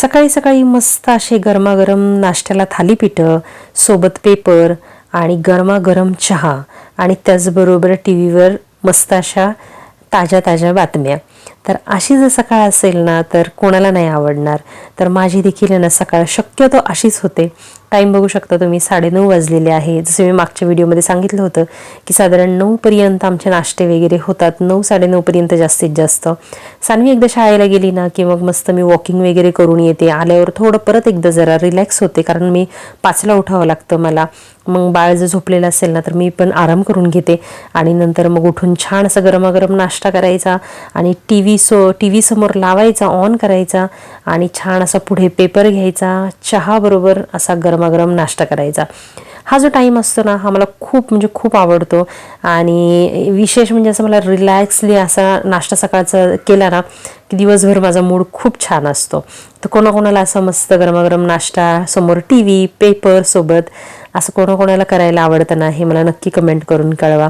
सकाळी सकाळी मस्त असे गरमागरम नाश्त्याला थालीपीठं सोबत पेपर आणि गरमागरम चहा आणि त्याचबरोबर टी व्हीवर मस्त अशा ताज्या ताज्या बातम्या. तर अशी जर सकाळ असेल ना तर कोणाला नाही आवडणार. तर माझी देखील ना सकाळ शक्यतो अशीच होते. टाईम बघू शकता तुम्ही साडेनऊ वाजलेले आहे. जसं मी मागच्या व्हिडिओमध्ये सांगितलं होतं की साधारण नऊपर्यंत आमचे नाश्ते वगैरे होतात. नऊ साडेनऊपर्यंत जास्तीत जास्त. सानवी एकदा शाळेला गेली ना की मग मस्त मी वॉकिंग वगैरे करून येते. आल्यावर थोडं परत एकदा जरा रिलॅक्स होते कारण मी पाचला उठावं लागतं मला. मग बाळ जर झोपलेलं असेल ना तर मी पण आराम करून घेते. आणि नंतर मग उठून छान असं गरमागरम नाश्ता करायचा आणि T V so T V समोर लावायचा ऑन करायचा आणि छान असा पुढे पेपर घ्यायचा. चहाबरोबर असा गरम गरमागरम नाश्ता करायचा. हा जो टाईम असतो ना हा मला खूप म्हणजे खूप आवडतो. आणि विशेष म्हणजे असं मला रिलॅक्सली असा नाश्ता सकाळचा केला ना की दिवसभर माझा मूड खूप छान असतो. तर कोणाकोणाला असं मस्त गरमागरम नाश्ता समोर टी व्ही पेपरसोबत असं कोणाकोणाला करायला आवडतं ना हे मला नक्की कमेंट करून कळवा.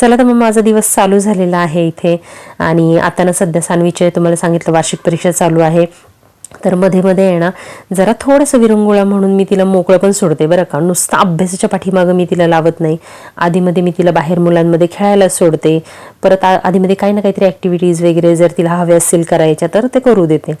चला तर मग माझा दिवस चालू झालेला आहे इथे. आणि आता ना सध्या सानवीचे तुम्हाला सांगितलं वार्षिक परीक्षा चालू आहे. तर मध्ये मध्ये आहे ना जरा थोडंसं विरंगुळा म्हणून मी तिला मोकळं पण सोडते बरं का. नुसता अभ्यासाच्या पाठीमागं मी तिला लावत नाही. आधीमध्ये मी तिला बाहेर मुलांमध्ये खेळायला सोडते. परत आ- आधीमध्ये काही ना काहीतरी ॲक्टिव्हिटीज वगैरे जर तिला हव्या असतील करायच्या तर ते करू देते.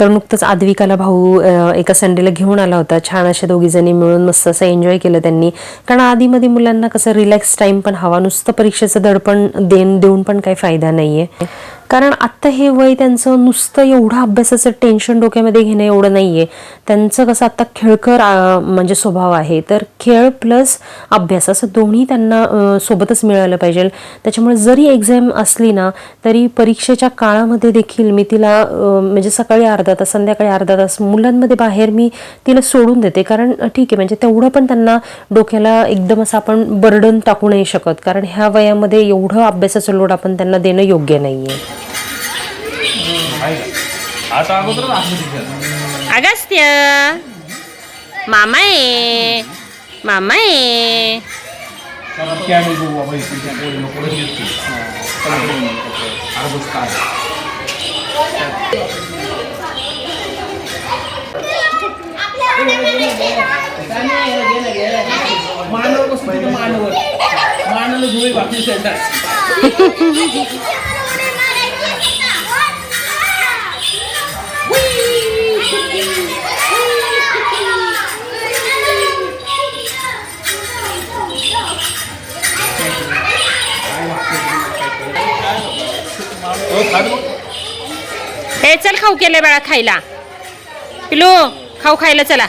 तर नुकतंच आद्विकाला भाऊ एका संडेला घेऊन आला होता. छान अशा दोघीजणी मिळून मस्त असं एन्जॉय केलं त्यांनी. कारण आधीमध्ये मुलांना कसं रिलॅक्स टाईम पण हवा नुसतं परीक्षेचं दडपण देण देऊन पण काही फायदा नाही आहे कारण आत्ता हे वय त्यांचं नुसतं एवढं अभ्यासाचं टेन्शन डोक्यामध्ये घेणं एवढं नाहीये. त्यांचं कसं आत्ता खेळकर म्हणजे स्वभाव आहे. तर खेळ प्लस अभ्यास असं दोन्ही त्यांना सोबतच मिळालं पाहिजे. त्याच्यामुळे जरी एक्झाम असली ना तरी परीक्षेच्या काळामध्ये देखील मी तिला म्हणजे सकाळी अर्धा तास संध्याकाळी अर्धा तास मुलांमध्ये बाहेर मी तिला सोडून देते. कारण ठीक आहे म्हणजे तेवढं पण त्यांना डोक्याला एकदम असं आपण बर्डन टाकू नाही शकत. कारण ह्या वयामध्ये एवढं अभ्यासाचं लोड आपण त्यांना देणं योग्य नाहीये. आता अगोदरच असलं तिच्यात अगस्त्य! मामा आहे मामा आहे कॅमेल बघू बाबा इथे त्या पोरीला पुढे घेतो अर्धच तास मानवर कसं तिथं मानवर मानवलं धुळे बाकी सेंटर हे चल खाऊ केलंय बाळा खायला. पिलू खाऊ खायला चला.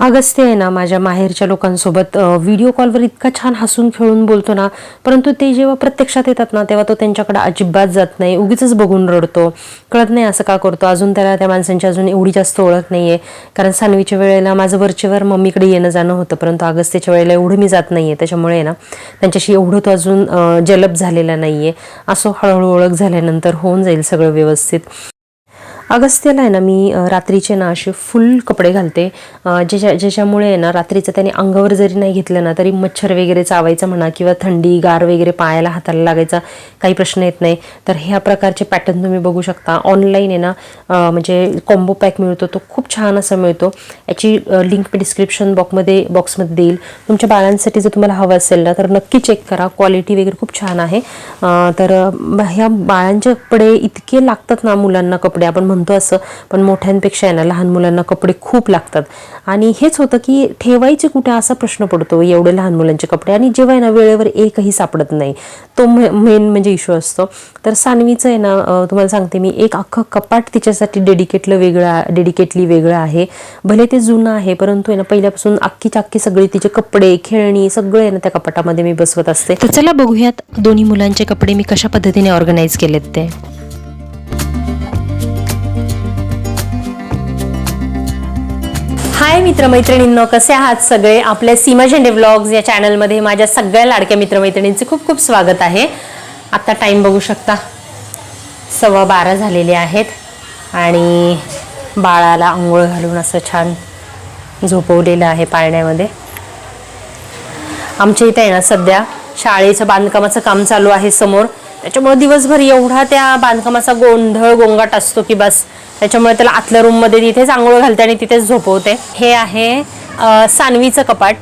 अगस्त्य आहे ना माझ्या माहेरच्या लोकांसोबत व्हिडिओ कॉलवर इतका छान हसून खेळून बोलतो ना परंतु ते जेव्हा प्रत्यक्षात येतात ना तेव्हा तो त्यांच्याकडे अजिबात जात नाही उगीच बघून रडतो. कळत नाही असं का करतो अजून त्याला त्या माणसांची अजून एवढी जास्त ओळख नाही आहे कारण सानवीच्या वेळेला माझं वरचेवर मम्मीकडे येणं जाणं होतं परंतु अगस्त्यच्या वेळेला एवढं मी जात नाही आहे त्याच्यामुळे आहे ना त्यांच्याशी एवढं तो अजून जलब जलप झालेला आहे असं हळूहळू ओळख झाल्यानंतर होऊन जाईल सगळं व्यवस्थित. अगस्त्यला आहे ना मी रात्रीचे ना असे फुल कपडे घालते. ज्याच्या ज्याच्यामुळे आहे ना रात्रीचं त्याने अंगावर जरी नाही घेतलं ना तरी मच्छर वगैरे चावायचा म्हणा किंवा थंडी गार वगैरे पायाला हाताला लागायचा काही प्रश्न येत नाही. तर ह्या प्रकारचे पॅटर्न तुम्ही बघू शकता. ऑनलाईन आहे ना म्हणजे कॉम्बो पॅक मिळतो. तो खूप छान असा मिळतो. याची लिंक मी डिस्क्रिप्शन बॉक्समध्ये बॉक्समध्ये देईल. तुमच्या बाळांसाठी जर तुम्हाला हवं असेल ना तर नक्की चेक करा. क्वालिटी वगैरे खूप छान आहे. तर ह्या बाळांचे कपडे इतके लागतात ना मुलांना कपडे आपण म्हणतो असं पण मोठ्यांपेक्षा आहे ना लहान मुलांना कपडे खूप लागतात. आणि हेच होतं की ठेवायचे कुठे असा प्रश्न पडतो एवढे लहान मुलांचे कपडे. आणि जेव्हा आहे ना वेळेवर एकही सापडत नाही तो मेन म्हणजे इश्यू असतो. तर सानवीचं आहे ना तुम्हाला सांगते मी एक अख्खं कपाट तिच्यासाठी डेडिकेटलं वेगळं डेडिकेटली वेगळं आहे. भले ते जुनं आहे परंतु आहे ना पहिल्यापासून अख्खी चाक्की सगळी तिचे कपडे खेळणी सगळं आहे ना त्या कपाटामध्ये मी बसवत असते. तर चला बघूयात दोन्ही मुलांचे कपडे मी कशा पद्धतीने ऑर्गनाईज केलेत ते. हाय मित्रमैत्रिणींनो कसे आहात सगळे? आपल्या सीमाझेंडे व्लॉग्स या चॅनलमध्ये माझ्या सगळ्या लाडक्या मित्रमैत्रिणींचे खूप खूप स्वागत आहे. आत्ता टाईम बघू शकता. सव्वा बारा झालेले आहेत आणि बाळाला आंघोळ घालून असं छान झोपवलेलं आहे पाळण्यामध्ये. आमच्या इथे आहे ना सध्या शाळेचं बांधकामाचं काम चालू आहे समोर. त्याच्यामुळे दिवसभर एवढा त्या बांधकामाचा गोंधळ गोंगाट असतो की बस. त्याच्यामुळे त्याला आतल्या रूममध्ये तिथेच आंघोळ घालते आणि तिथेच झोपवते. हे आहे सानवीचं कपाट.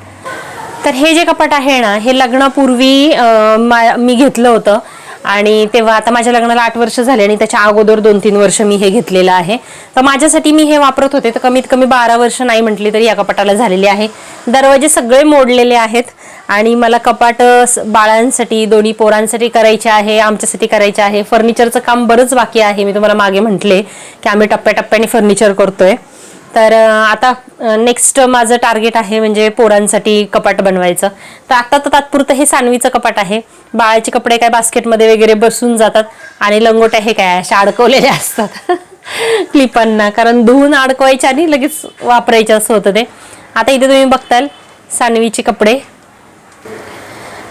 तर हे जे कपाट आहे ना हे लग्नापूर्वी मा- मी घेतलं होतं. आणि तेव्हा आता माझ्या लग्नाला आठ वर्ष झाले आणि त्याच्या अगोदर दोन तीन वर्ष मी हे घेतलेलं आहे. तर माझ्यासाठी मी हे वापरत होते. तर कमीत कमी बारा वर्ष नाही म्हटली तरी या कपाटाला झालेली आहे. दरवाजे सगळे मोडलेले आहेत. आणि मला कपाट बाळांसाठी दोन्ही पोरांसाठी करायचे आहे आमच्यासाठी करायचे आहे. फर्निचरचं काम बरंच बाकी आहे. मी तुम्हाला मागे म्हटले की आम्ही टप्प्याटप्प्याने फर्निचर करतोय. तर आता नेक्स्ट माझं टार्गेट आहे म्हणजे पोरांसाठी कपाट बनवायचं. तर आता तर तात्पुरतं हे सानवीचं कपाट आहे. बाळाचे कपडे काय बास्केटमध्ये वगैरे बसून जातात आणि लंगोट्या हे काय अशा अडकवलेल्या असतात. क्लिपांना कारण धुवून अडकवायच्या आणि लगेच वापरायचं असं होतं ते. आता इथे तुम्ही बघताल सानवीचे कपडे.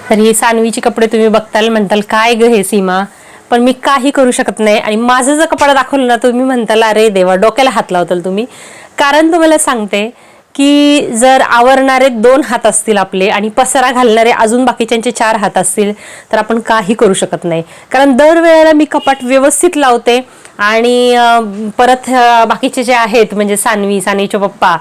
तर हे सानवीचे कपडे तुम्ही बघताल म्हणताल काय ग हे सीमा? पण मी काही करू शकत नाही. आणि माझं जर कपडा दाखवलं ना तुम्ही म्हणताल अरे देवा डोक्याला हात लावताल तुम्ही. कारण तुम्हाला सांगते की जर आवरणारे दोन हात असतील आपले आणि पसरा घालणारे अजून बाकीच्यांचे चार हात असतील तर आपण काही करू शकत नाही. कारण दरवेळेला मी कपाट व्यवस्थित लावते आणि परत बाकीचे जे आहेत म्हणजे सानवी सानवीचे पप्पा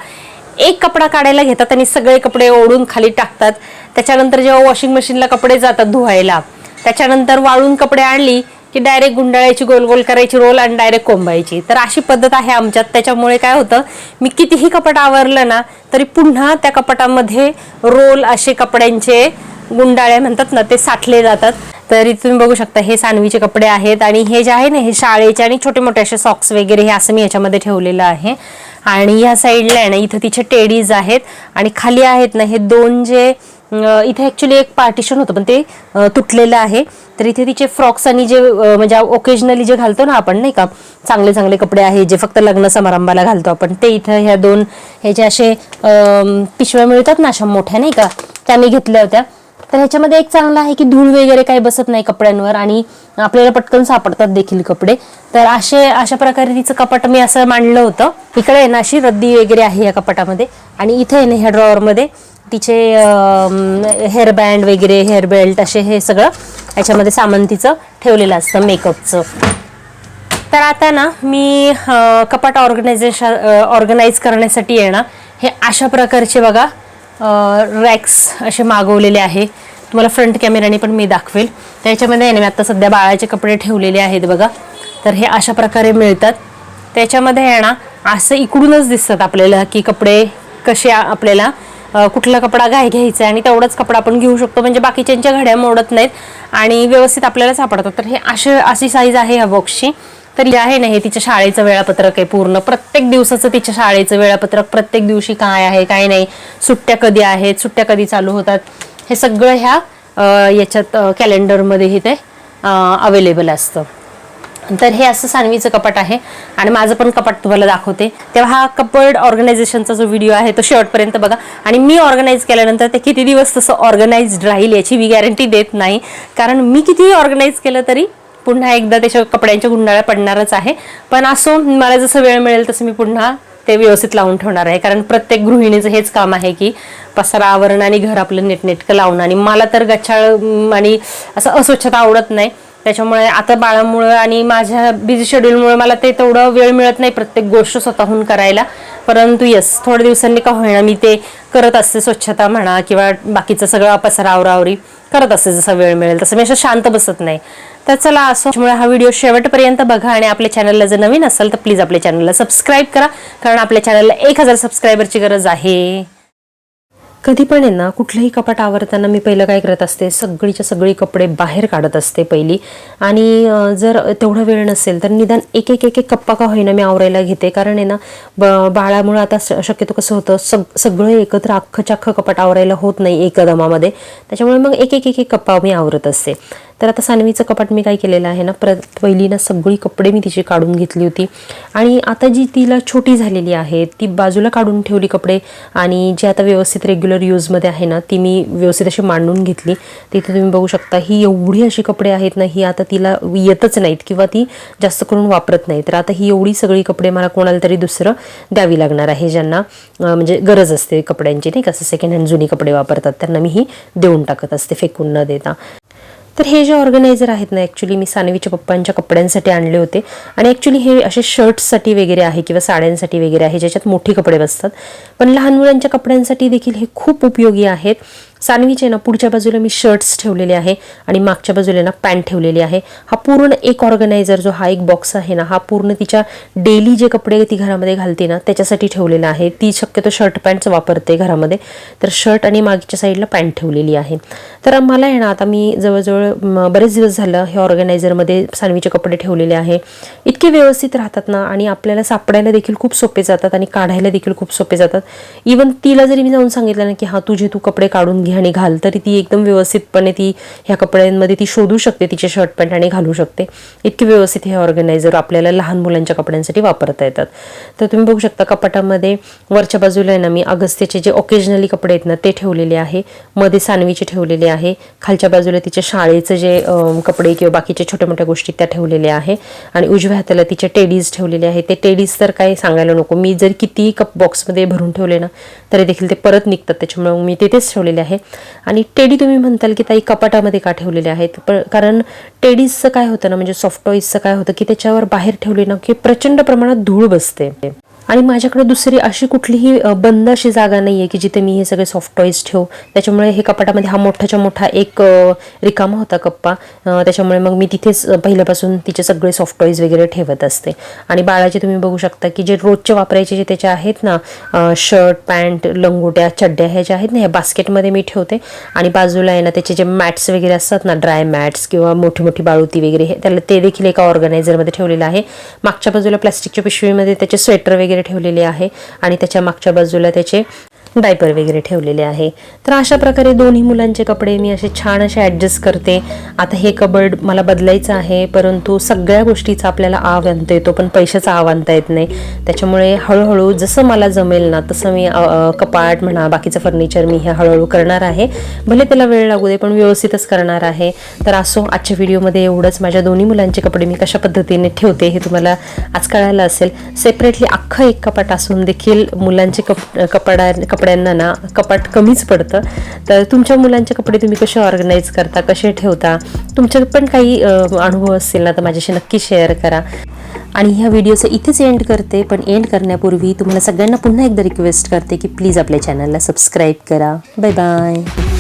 एक कपडा काढायला घेतात आणि सगळे कपडे ओढून खाली टाकतात. त्याच्यानंतर जेव्हा वॉशिंग मशीनला कपडे जातात धुवायला त्याच्यानंतर वाळून कपडे आणली की डायरेक्ट गुंडाळायची गोल गोल करायची रोल आणि डायरेक्ट कोंबायची. तर अशी पद्धत आहे आमच्यात. त्याच्यामुळे काय होतं मी कितीही कपाट आवरलं ना तरी पुन्हा त्या कपाटामध्ये रोल असे कपड्यांचे गुंडाळे म्हणतात ना ते साठले जातात. तरी तुम्ही बघू शकता हे सानवीचे कपडे आहेत आणि हे जे आहे ना हे शाळेचे आणि छोटे मोठे असे सॉक्स वगैरे हे असं मी याच्यामध्ये ठेवलेलं आहे. आणि ह्या साईडला आहे ना इथं तिचे टेडीज आहेत आणि खाली आहेत ना हे दोन जे इथे ऍक्च्युली एक पार्टिशन होतं पण ते तुटलेलं आहे. तर इथे तिचे फ्रॉक्स आणि जे म्हणजे ओकेजनली जे घालतो ना आपण नाही का? चांगले चांगले कपडे आहे जे फक्त लग्न समारंभाला घालतो आपण. ते इथं ह्या दोन हे जे असे पिशव्या मिळतात ना अशा मोठ्या नाही का? त्या मी घेतल्या होत्या. तर ह्याच्यामध्ये एक चांगलं आहे की धूळ वगैरे काही बसत नाही कपड्यांवर आणि आपल्याला पटकन सापडतात देखील कपडे. तर असे अशा प्रकारे तिचं कपाट मी असं मांडलं होतं. इकडे आहे ना अशी रद्दी वगैरे आहे या कपाटामध्ये. आणि इथे आहे ना ह्या ड्रॉवरमध्ये तिचे हेअर बँड वगैरे हेअर बेल्ट असे हे सगळं याच्यामध्ये सामान तिचं ठेवलेलं असतं मेकअपचं तर आता ना मी कपाट ऑर्गनायझेशन ऑर्गनाईज करण्यासाठी येणार हे अशा प्रकारचे बघा रॅक्स असे मागवलेले आहे. तुम्हाला फ्रंट कॅमेराने पण मी दाखवेल. त्याच्यामध्ये आहे ना मी आता सध्या बाळाचे कपडे ठेवलेले आहेत बघा. तर हे अशा प्रकारे मिळतात. त्याच्यामध्ये आहे ना असं इकडूनच दिसतात आपल्याला की कपडे कसे आपल्याला कुठला कपडा घाय घ्यायचा आहे आणि तेवढाच कपडा आपण घेऊ शकतो. म्हणजे बाकीच्यांच्या घड्या मोडत नाहीत आणि व्यवस्थित आपल्याला सापडतात. तर हे असे अशी साईज आहे ह्या बॉक्सची तर हे आहे ना हे तिच्या शाळेचं वेळापत्रक आहे पूर्ण. प्रत्येक दिवसाचं तिच्या शाळेचं वेळापत्रक प्रत्येक दिवशी काय आहे काय नाही सुट्ट्या कधी आहेत सुट्ट्या कधी चालू होतात हे सगळं ह्या याच्यात कॅलेंडरमध्येही ते अवेलेबल असतं. तर हे असं सानवीचं कपाट आहे आणि माझं पण कपाट तुम्हाला दाखवते. तेव्हा हा कपड ऑर्गनायझेशनचा जो व्हिडिओ आहे तो शेवटपर्यंत बघा. आणि मी ऑर्गनाईज केल्यानंतर ते किती दिवस तसं ऑर्गनाईज्ड राहील याची मी गॅरंटी देत नाही. कारण मी कितीही ऑर्गनाईज केलं तरी पुन्हा एकदा त्याच्या कपड्यांच्या गुंडाळ्या पडणारच आहे. पण असो मला जसं वेळ मिळेल तसं मी पुन्हा ते व्यवस्थित लावून ठेवणार आहे. कारण प्रत्येक गृहिणीचं हेच काम आहे की पसारा आवरण आणि घर आपलं नीटनेटकं लावणं. आणि मला तर गच्छाळ आणि असं अस्वच्छता आवडत नाही. त्याच्यामुळे आता बाळामुळं आणि माझ्या बिझी शेड्यूलमुळे मला ते तेवढं वेळ मिळत नाही प्रत्येक गोष्ट स्वतःहून करायला. परंतु येस थोड्या दिवसांनी का होईना मी ते करत असते स्वच्छता म्हणा किंवा बाकीचं सगळं पसारा आवरावरी करत असते जसा वेळ मिळेल तसं. मी असं शांत बसत नाही. तर चला असं त्यामुळे हा व्हिडिओ शेवटपर्यंत बघा आणि आपल्या चॅनलला जर नवीन असेल तर प्लीज आपल्या चॅनलला सबस्क्राईब करा. कारण आपल्या चॅनलला एक हजार सबस्क्रायबरची गरज आहे. कधी पण आहे ना कुठलंही कपाट आवरताना मी पहिलं काय करत असते सगळीच्या सगळी कपडे बाहेर काढत असते पहिली. आणि जर तेवढा वेळ नसेल तर निदान एक एक एक एक कप्पा का होईना मी आवरायला घेते. कारण आहे ना ब बाळामुळं आता श- शक्यतो कसं होतं सग सगळं एकत्र अख्खच्या चख्खं कपाट आवरायला होत नाही एका दमामध्ये. त्याच्यामुळे मग एक एक एक एक कप्पा मी आवरत असते. तर आता सानवीचं कपाट मी काय केलेलं आहे ना प्र पहिली ना सगळी कपडे मी तिची काढून घेतली होती. आणि आता जी तिला छोटी झालेली आहे ती बाजूला काढून ठेवली कपडे आणि जी आता व्यवस्थित रेग्युलर यूजमध्ये आहे ना ती मी व्यवस्थित अशी मांडून घेतली. तिथे तुम्ही बघू शकता ही एवढी अशी कपडे आहेत ना ही आता तिला येतच नाहीत किंवा ती जास्त करून वापरत नाही तर आता ही एवढी सगळी कपडे मला कोणाला तरी दुसरं द्यावी लागणार आहे ज्यांना म्हणजे गरज असते कपड्यांची नाही का? सेकंड हँड जुनी कपडे वापरतात त्यांना मी ही देऊन टाकत असते फेकून न देता. तर हे जे ऑर्गनायझर आहेत ना ॲक्च्युली मी सानवीच्या पप्पांच्या कपड्यांसाठी आणले होते. आणि ॲक्च्युली हे असे शर्ट्ससाठी वगैरे आहे किंवा साड्यांसाठी वगैरे आहे ज्याच्यात मोठे कपडे बसतात. पण लहान मुलांच्या कपड्यांसाठी देखील हे खूप उपयोगी आहेत. सानवीचे ना पुढच्या बाजूला मी शर्ट्स ठेवलेले आहे आणि मागच्या बाजूला ना पॅन्ट ठेवलेली आहे. हा पूर्ण एक ऑर्गनायझर जो हा एक बॉक्स आहे ना हा पूर्ण तिच्या डेली जे कपडे ती घरामध्ये घालते ना त्याच्यासाठी ठेवलेला आहे. ती शक्यतो शर्ट पॅन्टच वापरते घरामध्ये. तर शर्ट आणि मागच्या साईडला पॅन्ट ठेवलेली आहे. तर मला आहे ना आता मी जवळजवळ बरेच दिवस झालं हे ऑर्गनायझरमध्ये सानवीचे कपडे ठेवलेले आहे. इतके व्यवस्थित राहतात ना आणि आपल्याला सापडायला देखील खूप सोपे जातात आणि काढायला देखील खूप सोपे जातात. इवन तिला जरी मी जाऊन सांगितलं ना की हा तुझे तू कपडे काढून घे. आणि घाल तरी ती एकदम व्यवस्थितपणे ती ह्या कपड्यांमध्ये ती शोधू शकते तिचे शर्ट पॅन्ट आणि घालू शकते. इतके व्यवस्थित हे ऑर्गनायझर आपल्याला लहान मुलांच्या कपड्यांसाठी वापरता येतात. तर तुम्ही बघू शकता कपाटामध्ये वरच्या बाजूला आहे ना मी अगस्त्याचे जे ओकेजनली कपडे आहेत ना ते ठेवलेले आहे. मध्ये सानवीचे ठेवलेले आहे. खालच्या बाजूला तिच्या शाळेचं जे कपडे किंवा बाकीच्या छोट्या मोठ्या गोष्टी त्या ठेवलेल्या आहे. आणि उजव्या हाताला तिचे टेडीज ठेवलेले आहे. ते टेडीज तर काही सांगायला नको. मी जर किती कप बॉक्समध्ये भरून ठेवले ना तरी देखील ते परत निघतात. त्याच्यामुळे मी तिथेच ठेवलेले आहे. आणि टेडी तुम्ही म्हणताल की ताई कपाटामध्ये का ठेवलेले आहेत? कारण टेडीजचं काय होतं ना म्हणजे सॉफ्ट टॉईजचं काय होतं की त्याच्यावर बाहेर ठेवले ना की प्रचंड प्रमाणात धूळ बसते. आणि माझ्याकडे दुसरी अशी कुठलीही बंद अशी जागा नाही आहे की जिथे मी हे सगळे सॉफ्ट टॉईज ठेवू. त्याच्यामुळे हे कपाटामध्ये हा मोठाच्या मोठा एक रिकामा होता कप्पा. त्याच्यामुळे मग मी तिथेच पहिल्यापासून तिचे सगळे सॉफ्ट टॉईज वगैरे ठेवत असते. आणि बाळाचे तुम्ही बघू शकता की जे रोजचे वापरायचे जे त्याचे आहेत ना शर्ट पॅन्ट लंगोट्या चड्ड्या ह्या ज्या आहेत ना ह्या बास्केटमध्ये मी ठेवते. आणि बाजूला आहे ना त्याचे जे मॅट्स वगैरे असतात ना ड्राय मॅट्स किंवा मोठी मोठी बाळुती वगैरे हे त्याला ते देखील एका ऑर्गनायझरमध्ये ठेवलेलं आहे. मागच्या बाजूला प्लास्टिकच्या पिशवीमध्ये त्याचे स्वेटर वगैरे ठेवलेले आहे. आणि त्याच्या मागच्या बाजूला त्याचे डायपर वगैरे ठेवलेले आहे. तर अशा प्रकारे दोन्ही मुलांचे कपडे मी असे छान असे ॲडजस्ट करते. आता हे कबर्ड मला बदलायचं आहे परंतु सगळ्या गोष्टीचा आपल्याला आव आणता येतो पण पैशाचा आव आणता येत नाही. त्याच्यामुळे हळूहळू जसं मला जमेल ना तसं मी कपाट म्हणा बाकीचं फर्निचर मी हे हळूहळू करणार आहे. भले त्याला वेळ लागू दे पण व्यवस्थितच करणार आहे. तर असो आजच्या व्हिडिओमध्ये एवढंच. माझ्या दोन्ही मुलांचे कपडे मी कशा पद्धतीने ठेवते हे तुम्हाला आज कळायला असेल. सेपरेटली अख्खं एक कपाट असून देखील मुलांचे कप कपडा कपड्यांना ना कपाट कमीच पडतं. तर तुमच्या मुलांचे कपडे तुम्ही कसे ऑर्गनाईज करता कसे ठेवता? तुमचे पण काही अनुभव असतील ना तर माझ्याशी नक्की शेअर करा. आणि ह्या व्हिडिओचं इथेच एंड करते पण एंड करण्यापूर्वी तुम्हाला सगळ्यांना पुन्हा एकदा रिक्वेस्ट करते की प्लीज आपल्या चॅनलला सबस्क्राईब करा. Bye bye